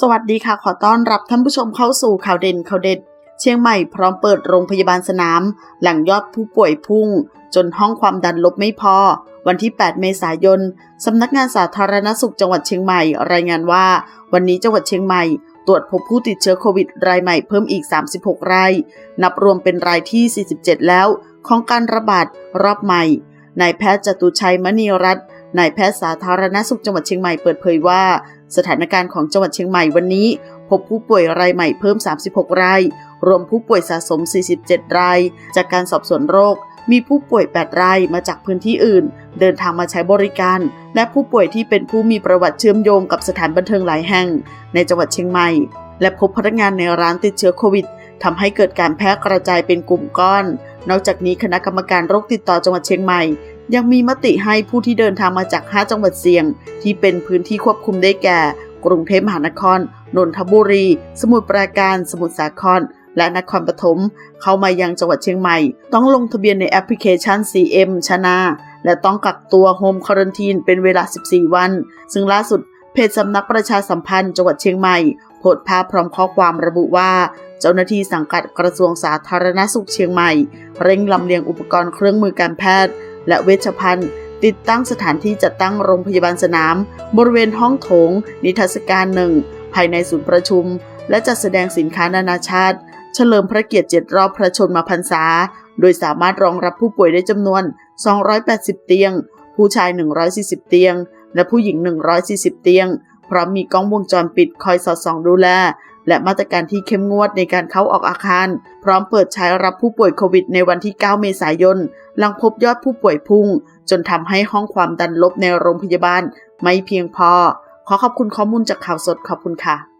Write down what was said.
สวัสดีค่ะ ขอต้อนรับท่านผู้ชมเข้าสู่ข่าวเด่นข่าวเด็ด เชียงใหม่พร้อมเปิดโรงพยาบาลสนาม หลังยอดผู้ป่วยพุ่ง จนห้องความดันลบไม่พอ วันที่ 8 เมษายน สำนักงานสาธารณสุขจังหวัดเชียงใหม่ รายงานว่า วันนี้จังหวัดเชียงใหม่ ตรวจพบผู้ติดเชื้อโควิดรายใหม่เพิ่มอีก 36 ราย นับรวมเป็นรายที่ 47 แล้ว ของการระบาดรอบใหม่นายแพทย์จตุชัยมณีรัตน์ นายแพทย์สาธารณสุขจังหวัดเชียงใหม่เปิดเผยว่า สถานการณ์ของจังหวัดเชียงใหม่วันนี้ พบผู้ป่วยรายใหม่เพิ่ม 36 ราย รวมผู้ป่วยสะสม 47 ราย จากการสอบสวนโรค มีผู้ป่วย 8 รายมาจากพื้นที่อื่น เดินทางมาใช้บริการ และผู้ป่วยที่เป็นผู้มีประวัติเชื่อมโยงกับสถานบันเทิงหลายแห่ง ในจังหวัดเชียงใหม่ และพบพนักงานในร้านติดเชื้อโควิดทำให้เกิดการแพร่กระจายเป็นกลุ่มก้อน นอกจากนี้คณะกรรมการโรคติดต่อจังหวัดเชียงใหม่ ยังมีมติให้ผู้ที่เดินทางมาจาก 5 จังหวัดเสี่ยง ที่เป็นพื้นที่ควบคุมได้แก่ กรุงเทพมหานคร นนทบุรี สมุทรปราการ สมุทรสาคร และนครปฐม เข้ามายังจังหวัดเชียงใหม่ ต้องลงทะเบียนในแอปพลิเคชัน CM ชนาและต้องกักตัวโฮมค u a ร n ทีนเป็นเวลา 14 วัน ซึ่งล่าสุดเพจสำนักประชาสัมพันธ์จังหวัดเชียงใหม่โพสต์ภาพพร้อมข้อความระบุว่าเจ้าหน้าที่สังกัดกระทรวงสาธารณสุขเชียงใหม่ เร่งลำเลียงอุปกรณ์เครื่องมือการแพทย์ และเวชภัณฑ์ ติดตั้งสถานที่จัดตั้งโรงพยาบาลสนาม บริเวณห้องโถง นิทรรศการหนึ่งภายในศูนย์ประชุม และจัดแสดงสินค้านานาชาติ เฉลิมพระเกียรติ7รอบพระชนมพรรษา โดยสามารถรองรับผู้ป่วยได้จำนวน 280 เตียง ผู้ชาย 140 เตียง และผู้หญิง 140 เตียง พร้อมมีกล้องวงจรปิดคอยสอดส่องดูแล และมาตรการที่เข้มงวดในการเข้าออกอาคาร พร้อมเปิดใช้รับผู้ป่วยโควิดในวันที่ 9 เมษายน หลังพบยอดผู้ป่วยพุ่ง จนทำให้ห้องความดันลบในโรงพยาบาล ไม่เพียงพอ ขอขอบคุณข้อมูลจากข่าวสดขอบคุณค่ะ